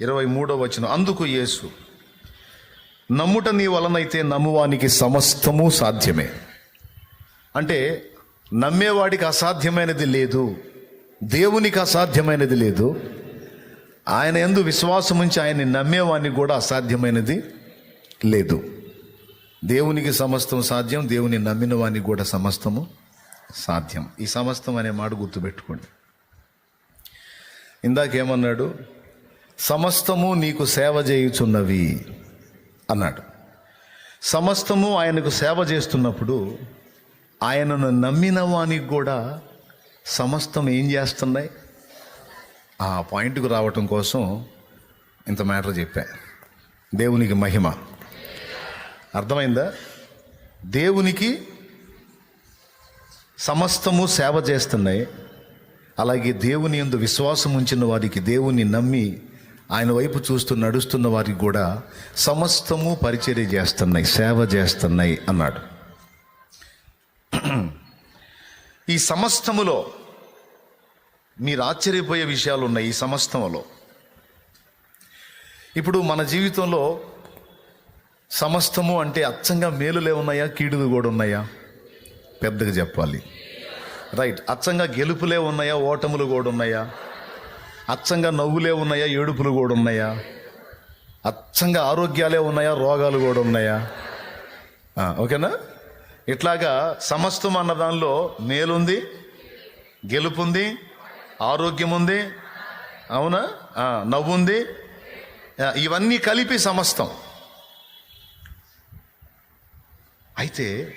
ఇరవై మూడో వచనం. అందుకు యేసు నమ్ముట నీ వలనైతే నమ్మువానికి సమస్తము సాధ్యమే. అంటే నమ్మేవాడికి అసాధ్యమైనది లేదు దేవునికి అసాధ్యమైనది లేదు ఆయన ఎందు విశ్వాసం ఉంచి ఆయన్ని నమ్మేవానికి కూడా అసాధ్యమైనది లేదు. దేవునికి సమస్తం సాధ్యం దేవుని నమ్మిన వానికి కూడా సమస్తము సాధ్యం. ఈ సమస్తం అనే మాట గుర్తుపెట్టుకోండి. ఇందాకేమన్నాడు? సమస్తము నీకు సేవ చేయుచున్నవి అన్నాడు. సమస్తము ఆయనకు సేవ చేస్తున్నప్పుడు ఆయనను నమ్మిన వానికి కూడా సమస్తం ఏం చేస్తున్నాయి? ఆ పాయింట్కు రావటం కోసం ఇంత మ్యాటర్ చెప్పా. దేవునికి మహిమ. అర్థమైందా? దేవునికి సమస్తము సేవ చేస్తున్నాయి. అలాగే దేవుని యందు విశ్వాసం ఉంచిన వారికి దేవుని నమ్మి ఆయన వైపు చూస్తూ నడుస్తున్న వారికి కూడా సమస్తము పరిచర్య చేస్తున్నాయి సేవ చేస్తున్నాయి అన్నాడు. ఈ సమస్తములో మీరు ఆశ్చర్యపోయే విషయాలు ఉన్నాయి ఈ సమస్తములో. ఇప్పుడు మన జీవితంలో సమస్తము అంటే అచ్చంగా మేలులే ఉన్నాయా కీడులు కూడా ఉన్నాయా? పెద్దగా చెప్పాలి. రైట్ అచ్చంగా గెలుపులే ఉన్నాయా ఓటములు కూడా ఉన్నాయా? అచ్చంగా నవ్వులే ఉన్నాయా? ఏడుపులు కూడా ఉన్నాయా? అచ్చంగా ఆరోగ్యాలే ఉన్నాయా? రోగాలు కూడా ఉన్నాయా? ఓకేనా? ఇట్లాగా సమస్తం అన్న దానిలో మేలుంది గెలుపుంది ఆరోగ్యం ఉంది అవునా? నవ్వు నవ్వుంది. ఇవన్నీ కలిపి సమస్తం. అయితే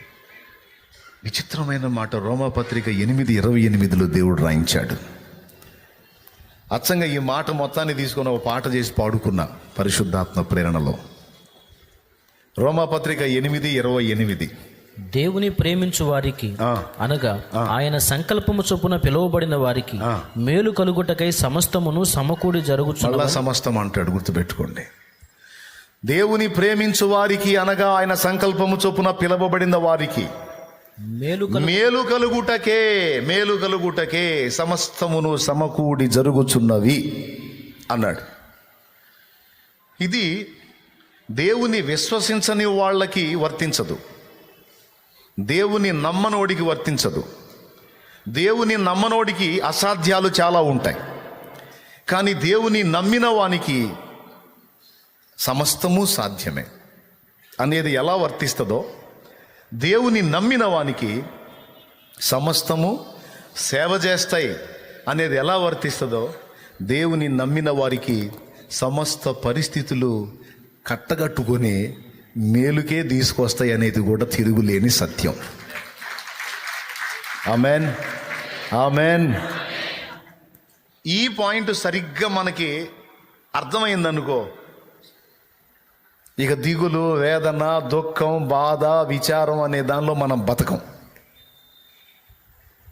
విచిత్రమైన మాట రోమాపత్రిక ఎనిమిది ఇరవై ఎనిమిదిలో దేవుడు రాయించాడు. అచ్చంగా ఈ మాట మొత్తాన్ని తీసుకొని ఒక పాట చేసి పాడుకున్న పరిశుద్ధాత్మ ప్రేరణలో రోమాపత్రిక ఎనిమిది ఇరవై ఎనిమిది దేవుని ప్రేమించు వారికి. అనగా ఆయన సంకల్పము చొప్పున పిలువబడిన వారికి. మేలు కలుగుటకై సమస్తమును సమకూడి మళ్ళా సమస్తం అంటాడు గుర్తుపెట్టుకోండి దేవుని ప్రేమించు వారికి అనగా ఆయన సంకల్పము చొప్పున పిలవబడిన వారికి మేలు మేలు కలుగుటకే మేలు కలుగుటకే సమస్తమును సమకూడి జరుగుచున్నవి అన్నాడు. ఇది దేవుని విశ్వసించని వాళ్ళకి వర్తించదు. దేవుని నమ్మనోడికి వర్తించదు. దేవుని నమ్మనోడికి అసాధ్యాలు చాలా ఉంటాయి. కానీ దేవుని నమ్మిన వానికి సమస్తము సాధ్యమే. అనేది ఎలా వర్తిస్తుందో దేవుని నమ్మిన వానికి సమస్తము సేవ చేస్తాయి అనేది ఎలా వర్తిస్తుందో దేవుని నమ్మిన వారికి సమస్త పరిస్థితులు కట్టగట్టుకొని మేలుకే తీసుకొస్తాయి అనేది కూడా తిరుగులేని సత్యం. ఆమెన్ ఆమెన్ ఈ పాయింట్ సరిగ్గా మనకి అర్థమైందనుకో ఇక దిగులు వేదన దుఃఖం బాధ విచారం అనే దానిలో మనం బతకం.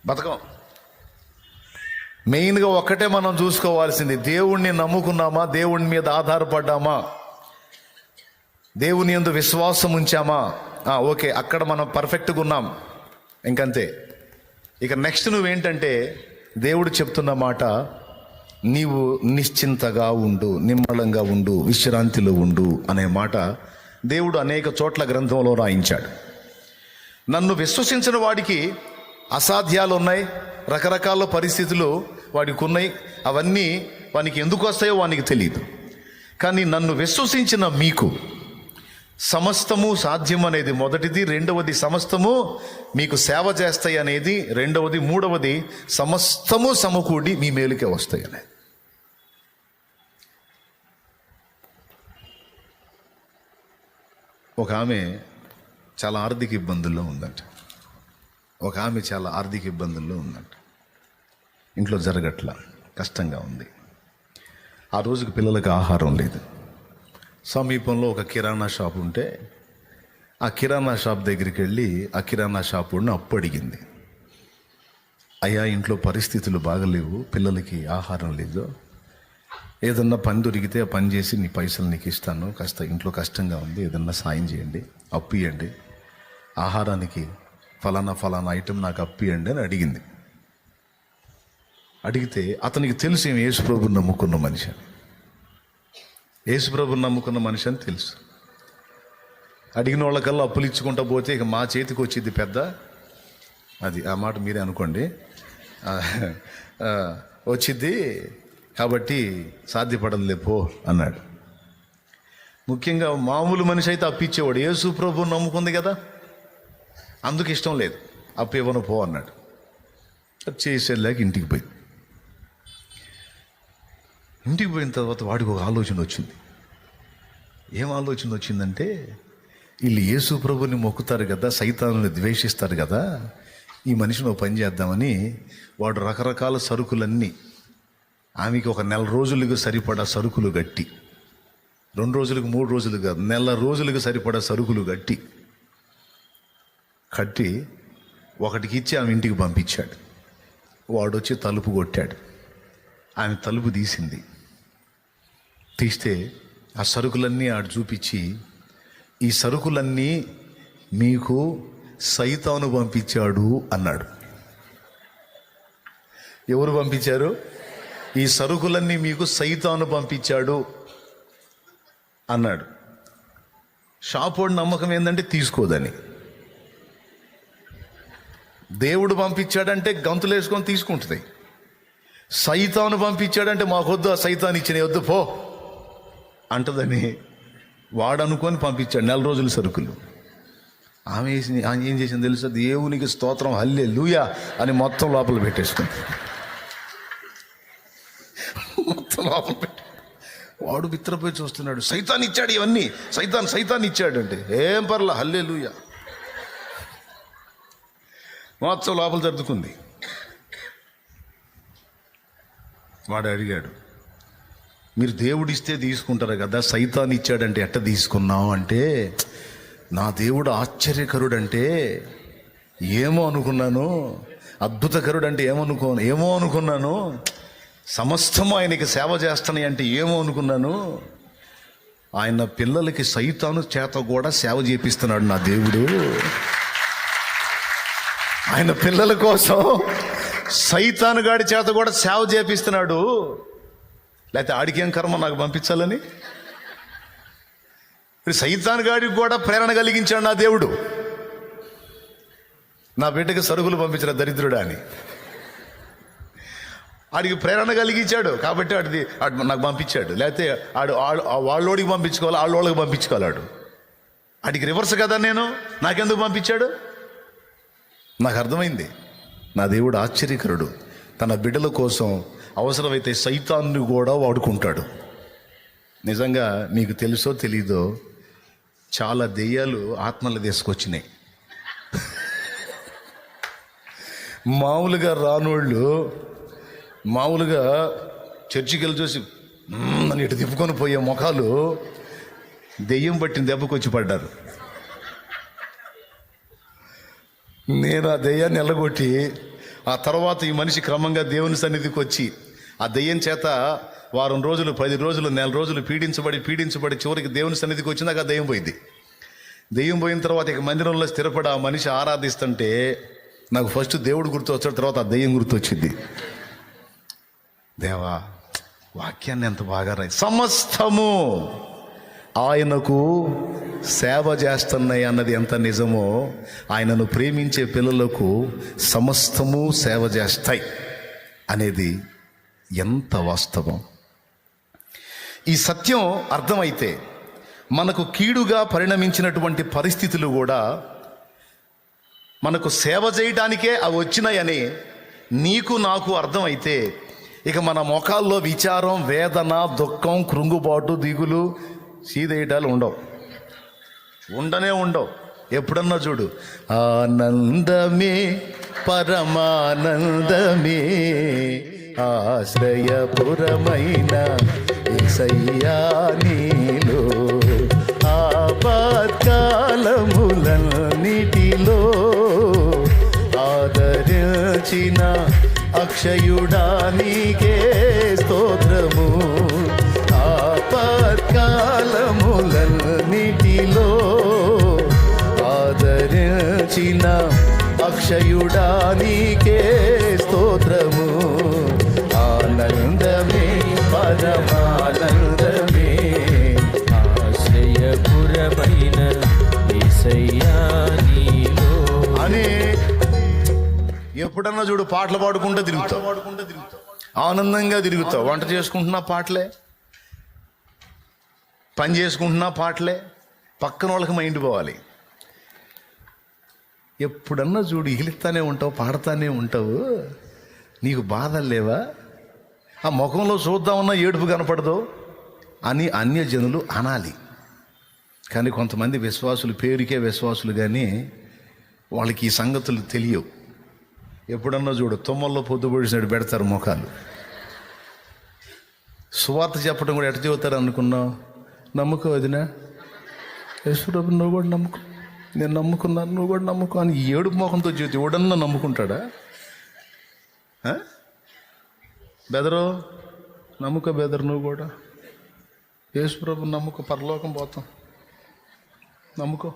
బతకం. మెయిన్గా ఒక్కటే మనం చూసుకోవాల్సింది దేవుణ్ణి నమ్ముకున్నామా దేవుని మీద ఆధారపడ్డామా? దేవుని ఎందు విశ్వాసం ఉంచామా? ఓకే అక్కడ మనం పర్ఫెక్ట్గా ఉన్నాం. ఇంకంతే. ఇక నెక్స్ట్ నువ్వేంటంటే దేవుడు చెప్తున్న మాట నీవు నిశ్చింతగా ఉండు నిమ్మళంగా ఉండు విశ్రాంతిలో ఉండు అనే మాట దేవుడు అనేక చోట్ల గ్రంథంలో రాయించాడు. నన్ను విశ్వసించిన వాడికి అసాధ్యాలు ఉన్నాయి రకరకాల పరిస్థితులు వాడికి ఉన్నాయి అవన్నీ వానికి ఎందుకు వస్తాయో వానికి తెలియదు కానీ నన్ను విశ్వసించిన మీకు సమస్తము సాధ్యం అనేది మొదటిది రెండవది సమస్తము మీకు సేవ చేస్తాయి అనేది రెండవది మూడవది సమస్తము సమకూడి మీ మేలుకే వస్తాయి అనేది. ఒక ఆమె చాలా ఆర్థిక ఇబ్బందుల్లో ఉందంట. ఒక ఆమె చాలా ఆర్థిక ఇబ్బందుల్లో ఉందంట. ఇంట్లో జరగట్ల కష్టంగా ఉంది. ఆ రోజుకి పిల్లలకు ఆహారం లేదు. సమీపంలో ఒక కిరాణా షాప్ ఉంటే ఆ కిరాణా షాప్ దగ్గరికి వెళ్ళి ఆ కిరాణా షాప్ ఉన్న అప్పు అడిగింది అయ్యా ఇంట్లో పరిస్థితులు బాగలేవు పిల్లలకి ఆహారం లేదు. ఏదన్నా పని దొరికితే ఆ పని చేసి నీ పైసలు నీకు ఇస్తాను. కాస్త ఇంట్లో కష్టంగా ఉంది ఏదన్నా సాయం చేయండి అప్పు ఇవ్వండి ఆహారానికి ఫలానా ఫలానా ఐటెం నాకు అప్పు ఇవ్వండి అని అడిగింది. అడిగితే అతనికి తెలుసు ఏం యేసుప్రభుని నమ్ముకున్న మనిషి అని. యేసుప్రభుని నమ్ముకున్న మనిషి అని తెలుసు. అడిగిన వాళ్ళకల్లా అప్పులు ఇచ్చుకుంటా పోతే ఇక మా చేతికి వచ్చింది పెద్ద. అది ఆ మాట మీరే అనుకోండి. వచ్చింది వచ్చిద్ది కాబట్టి సాధ్యపడదులే పో అన్నాడు. ముఖ్యంగా మామూలు మనిషి అయితే అప్పిచ్చేవాడు. యేసు ప్రభు నమ్ముకుంది కదా? అందుకు ఇష్టం లేదు. అప్పు ఇవ్వను పో అన్నాడు. చేసేలాగ చేసేలాగా ఇంటికి పోయి ఇంటికి పోయిన తర్వాత వాడికి ఒక ఆలోచన వచ్చింది. ఏం ఆలోచన వచ్చిందంటే వీళ్ళు యేసు ప్రభుని మొక్కుతారు కదా సైతాన్ని ద్వేషిస్తారు కదా ఈ మనిషిని పని చేద్దామని వాడు రకరకాల సరుకులన్నీ ఆమెకి ఒక నెల రోజులకు సరిపడా సరుకులు గట్టి. రెండు రోజులకు మూడు రోజులు కాదు నెల రోజులకు సరిపడా సరుకులు గట్టి. కట్టి ఒకటికి ఇచ్చి ఆమె ఇంటికి పంపించాడు. వాడు వచ్చి తలుపు కొట్టాడు. ఆమె తలుపు తీసింది. తీస్తే ఆ సరుకులన్నీ ఆడు చూపించి ఈ సరుకులన్నీ మీకు సైతాను పంపించాడు అన్నాడు. ఎవరు పంపించారు? ఈ సరుకులన్నీ మీకు సైతాను పంపించాడు అన్నాడు. షాపోడి నమ్మకం ఏంటంటే తీసుకోదని. దేవుడు పంపించాడంటే గంతులు వేసుకొని తీసుకుంటుంది. సైతాను పంపించాడంటే మాకొద్దు ఆ సైతాన్ ఇచ్చిన వద్దు పో అంటదని వాడనుకొని పంపించాడు నెల రోజుల సరుకులు. ఆమె వేసింది ఆమె ఏం చేసింది తెలుసు? దేవునికి స్తోత్రం హల్లే లూయా అని మొత్తం లోపల పెట్టేసుకుంది. మొత్తం లోపల పెట్టి. వాడు బిత్రపోయి చూస్తున్నాడు. సైతాన్ ఇచ్చాడు ఇవన్నీ. సైతాన్ సైతాన్ ఇచ్చాడు అంటే ఏం పర్లా? హల్లే లూయ మొత్తం లోపల సర్దుకుంది. వాడు అడిగాడు మీరు దేవుడిస్తే తీసుకుంటారు కదా సైతాన్ ఇచ్చాడంటే ఎట్ట తీసుకున్నావు? అంటే నా దేవుడు ఆశ్చర్యకరుడు అంటే ఏమో అనుకున్నాను. అద్భుతకరుడు అంటే ఏమనుకో ఏమో అనుకున్నాను. సమస్తము ఆయనకి సేవ చేస్తున్నాయి అంటే ఏమో అనుకున్నాను. ఆయన పిల్లలకి సైతాను చేత కూడా సేవ చేపిస్తున్నాడు నా దేవుడు. ఆయన పిల్లల కోసం సైతాను గాడి చేత కూడా సేవ చేపిస్తున్నాడు. లేకపోతే ఆడికేం కర్మ నాకు పంపించాలని? మరి గాడికి కూడా ప్రేరణ కలిగించాడు నా దేవుడు. నా బిడ్డకి సరుకులు పంపించిన దరిద్రుడా అని ఆడికి ప్రేరణ కలిగించాడు కాబట్టి వాడిది ఆడు నాకు పంపించాడు. లేకపోతే ఆడు వాళ్ళోడికి పంపించుకోవాలి వాళ్ళోళ్ళకి పంపించుకోవాలి ఆడు. ఆడికి రివర్స్ కదా నేను? నాకెందుకు పంపించాడు? నాకు అర్థమైంది. నా దేవుడు ఆశ్చర్యకరుడు. తన బిడ్డల కోసం అవసరమైతే సైతాన్ని కూడా వాడుకుంటాడు. నిజంగా మీకు తెలుసో తెలీదో చాలా దెయ్యాలు ఆత్మలు తీసుకొచ్చినాయి మామూలుగా రానోళ్ళు మామూలుగా చర్చికి వెళ్ళి చూసి అని ఇటు తిప్పుకొని పోయే ముఖాలు దెయ్యం పట్టిన దెబ్బకు వచ్చి పడ్డారు. నేను ఆ దెయ్యాన్ని ఎల్లగొట్టి ఆ తర్వాత ఈ మనిషి క్రమంగా దేవుని సన్నిధికి వచ్చి ఆ దెయ్యం చేత వారం రోజులు పది రోజులు నెల రోజులు పీడించబడి పీడించబడి చివరికి దేవుని సన్నిధికి వచ్చినాక ఆ దెయ్యం పోయింది. దెయ్యం పోయిన తర్వాత ఇక మందిరంలో స్థిరపడి ఆ మనిషి ఆరాధిస్తుంటే నాకు ఫస్ట్ దేవుడు గుర్తు వచ్చాడు తర్వాత ఆ దెయ్యం గుర్తు వచ్చింది. దేవా వాక్యాన్ని ఎంత బాగా రాయి. సమస్తము ఆయనకు సేవ చేస్తున్నాయి అన్నది ఎంత నిజమో ఆయనను ప్రేమించే పిల్లలకు సమస్తము సేవ చేస్తాయి అనేది ఎంత వాస్తవం. ఈ సత్యం అర్థమైతే మనకు కీడుగా పరిణమించినటువంటి పరిస్థితులు కూడా మనకు సేవ చేయడానికే అవి వచ్చినాయని నీకు నాకు అర్థమైతే ఇక మన ముఖాల్లో విచారం వేదన దుఃఖం కృంగుబాటు దిగులు సీదేయటాలు ఉండవు. ఉండనే ఉండవు. ఎప్పుడన్నా చూడు ఆనందమే పరమానందమే ఆశ్రయపురమైన ఏసయ్యా నీలో ఆపత్కాలములన్నిటిలో ఆదరించిన అక్షయుడా నీకే స్తోత్రము. ఆపత్కాలములన్నిటిలో ఆదరించిన అక్షయుడా నీకే స్తోత్రము. ఆనందమే పరమానందమే ఎప్పుడన్నా చూడు పాటలు పాడుకుంటూ తిరుగుతావు. ఆనందంగా తిరుగుతావు. వంట చేసుకుంటున్నా పాటలే. పని చేసుకుంటున్నా పాటలే. పక్కన వాళ్ళకి మైండ్ పోవాలి. ఎప్పుడన్నా చూడు ఇగిలిస్తానే ఉంటావు పాడతానే ఉంటావు. నీకు బాధలు లేవా? ఆ ముఖంలో చూద్దామన్నా ఏడుపు కనపడదు అని అన్యజనులు అనాలి. కానీ కొంతమంది విశ్వాసులు పేరుకే విశ్వాసులు కానీ వాళ్ళకి ఈ సంగతులు తెలియవు. ఎప్పుడన్నా చూడు తుమ్మల్లో పొద్దు పొడిచినట్టు పెడతారు ముఖాలు. సువార్త చెప్పడం కూడా ఎట్ట చెబుతారు అనుకున్నావు నమ్ముకో వదినా. యశ్వరబు నువ్వు కూడా నమ్ముకో. నేను నమ్ముకున్నాను నువ్వు కూడా నమ్ముకో అని ఏడు ఏడుపు ముఖంతో చెబుతూ ఎవడన్నా నమ్ముకుంటాడా? బెదరు నమ్ముకో బెదరు నువ్వు కూడా. యేసుప్రభు నమ్ముకో పరలోకం పోతాం. నమ్ముకో.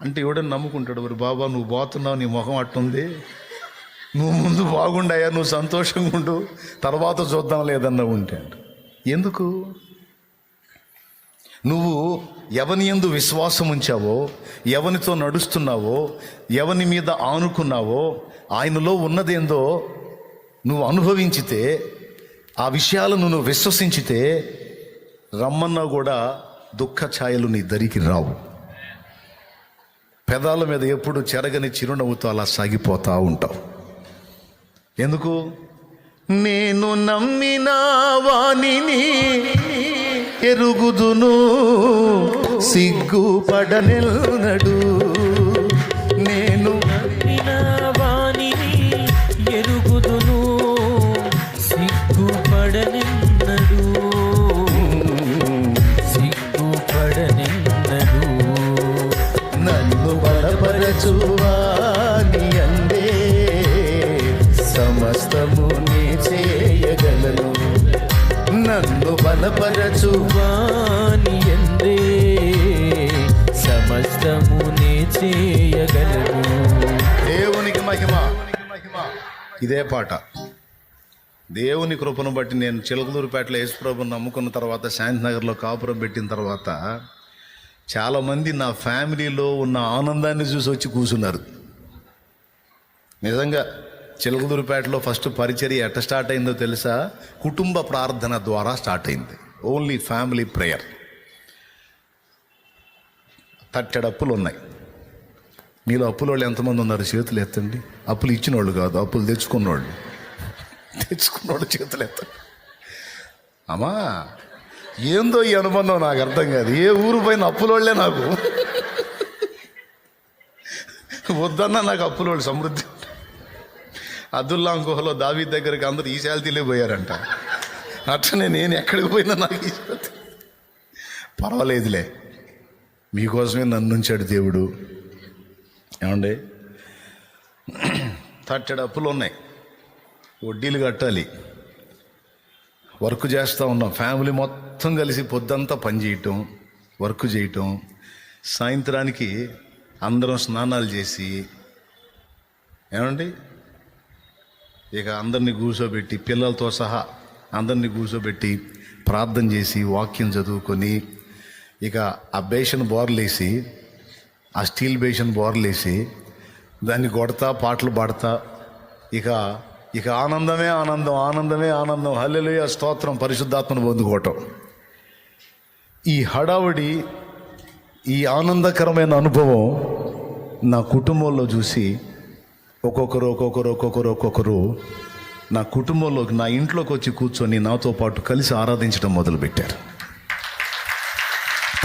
అంటే ఎవడని నమ్ముకుంటాడు మరి బాబా నువ్వు పోతున్నావు నీ ముఖం అట్టుంది. నువ్వు ముందు బాగుండాయా నువ్వు సంతోషంగా ఉండు తర్వాత చూద్దాం లేదన్నా ఉంటే ఎందుకు? నువ్వు ఎవని ఎందు విశ్వాసం ఉంచావో ఎవనితో నడుస్తున్నావో ఎవని మీద ఆనుకున్నావో ఆయనలో ఉన్నదేందో నువ్వు అనుభవించితే ఆ విషయాలను నువ్వు విశ్వసించితే రమ్మన్నా కూడా దుఃఖ ఛాయలు నీ దరికి రావు. పెదాల మీద ఎప్పుడు చెరగని చిరునవ్వుతో అలా సాగిపోతూ ఉంటావు. ఎందుకు? నేను నమ్మిన వాణిని ఎరుగుదును సిగ్గుపడనెల్లడు బలపరచువాని ఎందే. సమస్తము నే చేయగలము దేవునికి మహిమ. ఇదే పాట. దేవుని కృపను బట్టి నేను చిలకలూరుపేటలో యేసుప్రభుని నమ్ముకున్న తర్వాత శాంతినగర్లో కాపురం పెట్టిన తర్వాత చాలామంది నా ఫ్యామిలీలో ఉన్న ఆనందాన్ని చూసి వచ్చి కూర్చున్నారు. నిజంగా చిలకదూరుపేటలో ఫస్ట్ పరిచర్య ఎట్ట స్టార్ట్ అయిందో తెలుసా? కుటుంబ ప్రార్థన ద్వారా స్టార్ట్ అయింది. ఓన్లీ ఫ్యామిలీ ప్రేయర్ తట్టెడు అప్పులు ఉన్నాయి. మీలో అప్పుల వాళ్ళు ఎంతమంది ఉన్నారు? చేతులు ఎత్తండి. అప్పులు ఇచ్చిన వాళ్ళు కాదు అప్పులు తెచ్చుకున్నోళ్ళు. తెచ్చుకున్నోళ్ళు చేతులు ఎత్తండి అమ్మా ఏందో ఈ అనుబంధం నాకు అర్థం కాదు. ఏ ఊరు పైన అప్పులోళ్ళే నాకు. వద్దన్నా నాకు అప్పులోళ్ళు సమృద్ధి. అబ్దుల్లాం గుహలో దావీ దగ్గరికి అందరూ ఈ శాలతీలే పోయారంట. అట్లనే నేను ఎక్కడికి పోయినా నాకు ఈ పర్వాలేదులే. మీకోసమే నన్ను ఉంచాడు దేవుడు. ఏమండి? థర్టెడ్ అప్పులు ఉన్నాయి. వడ్డీలు కట్టాలి. వర్క్ చేస్తూ ఉన్నాం. ఫ్యామిలీ మొత్తం కలిసి పొద్దంతా పని చేయటం వర్క్ చేయటం. సాయంత్రానికి అందరం స్నానాలు చేసి ఏమండి? ఇక అందరినీ కూర్చోబెట్టి పిల్లలతో సహా అందరినీ కూర్చోబెట్టి ప్రార్థన చేసి వాక్యం చదువుకొని ఇక ఆ బేషన్ బోర్లేసి ఆ స్టీల్ బేషన్ బోర్లేసి దాన్ని కొడతా పాటలు పాడతా. ఇక ఇక ఆనందమే ఆనందం ఆనందమే ఆనందం. హల్లెలుయ స్తోత్రం పరిశుద్ధాత్మను పొందుకోవటం. ఈ హడావుడి ఈ ఆనందకరమైన అనుభవం నా కుటుంబంలో చూసి ఒక్కొక్కరు ఒక్కొక్కరు ఒక్కొక్కరు ఒక్కొక్కరు నా కుటుంబంలోకి నా ఇంట్లోకి వచ్చి కూర్చొని నాతో పాటు కలిసి ఆరాధించడం మొదలుపెట్టారు.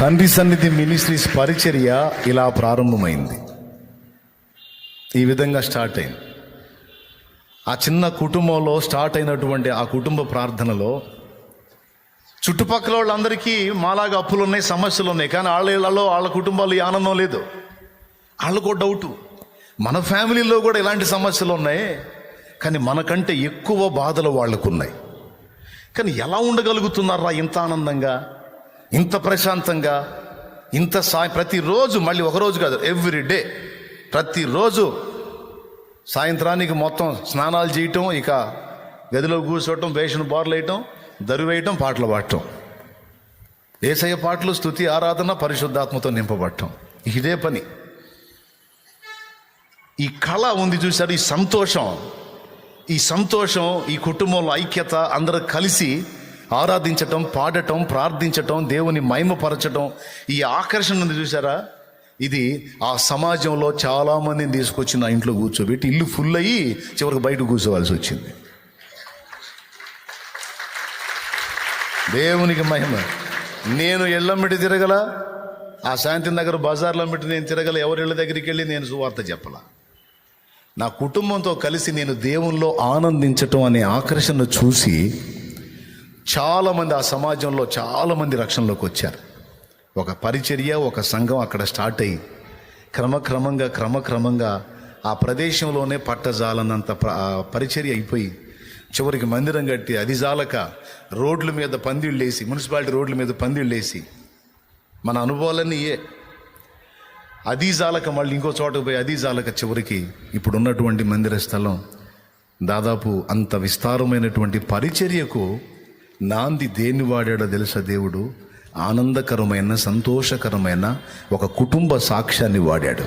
తండ్రి సన్నిధి మినిస్ట్రీస్ పరిచర్య ఇలా ప్రారంభమైంది. ఈ విధంగా స్టార్ట్ అయింది. ఆ చిన్న కుటుంబంలో స్టార్ట్ అయినటువంటి ఆ కుటుంబ ప్రార్థనలో చుట్టుపక్కల వాళ్ళందరికీ మాలాగా అప్పులు ఉన్నాయి సమస్యలు ఉన్నాయి కానీ వాళ్ళలో వాళ్ళ కుటుంబాలు ఆనందం లేదు. వాళ్ళకు డౌటు మన ఫ్యామిలీలో కూడా ఇలాంటి సమస్యలు ఉన్నాయి కానీ మనకంటే ఎక్కువ బాధలు వాళ్ళకు ఉన్నాయి కానీ ఎలా ఉండగలుగుతున్నారా ఇంత ఆనందంగా ఇంత ప్రశాంతంగా ఇంత సాయం? ప్రతిరోజు మళ్ళీ ఒకరోజు కాదు ఎవ్రీ డే ప్రతిరోజు సాయంత్రానికి మొత్తం స్నానాలు చేయటం ఇక గదిలో కూర్చోవటం బేషన్ బార్లు వేయటం దరువేయటం పాటలు పాడటం. ఏసయ్య పాటలు స్థుతి ఆరాధన పరిశుద్ధాత్మతో నింపబడటం. ఇదే పని. ఈ కళ ఉంది చూశారు ఈ సంతోషం. ఈ సంతోషం ఈ కుటుంబంలో ఐక్యత అందరూ కలిసి ఆరాధించటం పాడటం ప్రార్థించటం దేవుని మహిమపరచటం ఈ ఆకర్షణ ఉంది చూసారా ఇది ఆ సమాజంలో చాలామందిని తీసుకొచ్చి నా ఇంట్లో కూర్చోబెట్టి ఇల్లు ఫుల్ అయ్యి చివరికి బయట కూర్చోవాల్సి వచ్చింది. దేవునికి మహిమ. నేను ఇళ్ళమ్మటి తిరగల? ఆ శాంతి నగర్ బజార్లో పెట్టి నేను తిరగల ఎవరి ఇళ్ళ దగ్గరికి వెళ్ళి నేను సువార్త చెప్పలా? నా కుటుంబంతో కలిసి నేను దేవుల్లో ఆనందించటం అనే ఆకర్షణను చూసి చాలామంది ఆ సమాజంలో చాలామంది రక్షణలోకి వచ్చారు. ఒక పరిచర్య ఒక సంఘం అక్కడ స్టార్ట్ అయ్యి క్రమక్రమంగా క్రమక్రమంగా ఆ ప్రదేశంలోనే పట్టజాలనంత పరిచర్య అయిపోయి చివరికి మందిరం కట్టి అది జాలక రోడ్ల మీద పందిళ్ళు వేసి మున్సిపాలిటీ రోడ్ల మీద పందిళ్ళు వేసి మన అనుభవాలన్నీ ఏ అది జాలక మళ్ళీ ఇంకో చోటకు పోయి అది జాలక చివరికి ఇప్పుడు ఉన్నటువంటి మందిర స్థలం దాదాపు అంత విస్తారమైనటువంటి పరిచర్యకు నాంది దేన్ని వాడాడో తెలుసా దేవుడు? ఆనందకరమైన సంతోషకరమైన ఒక కుటుంబ సాక్ష్యాన్ని వాడాడు.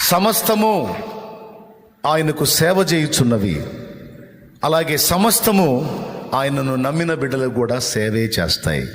సమస్తము ఆయనకు సేవ చేయుచున్నవి. అలాగే సమస్తము ఆయనను నమ్మిన బిడ్డలకు కూడా సేవే చేస్తాయి.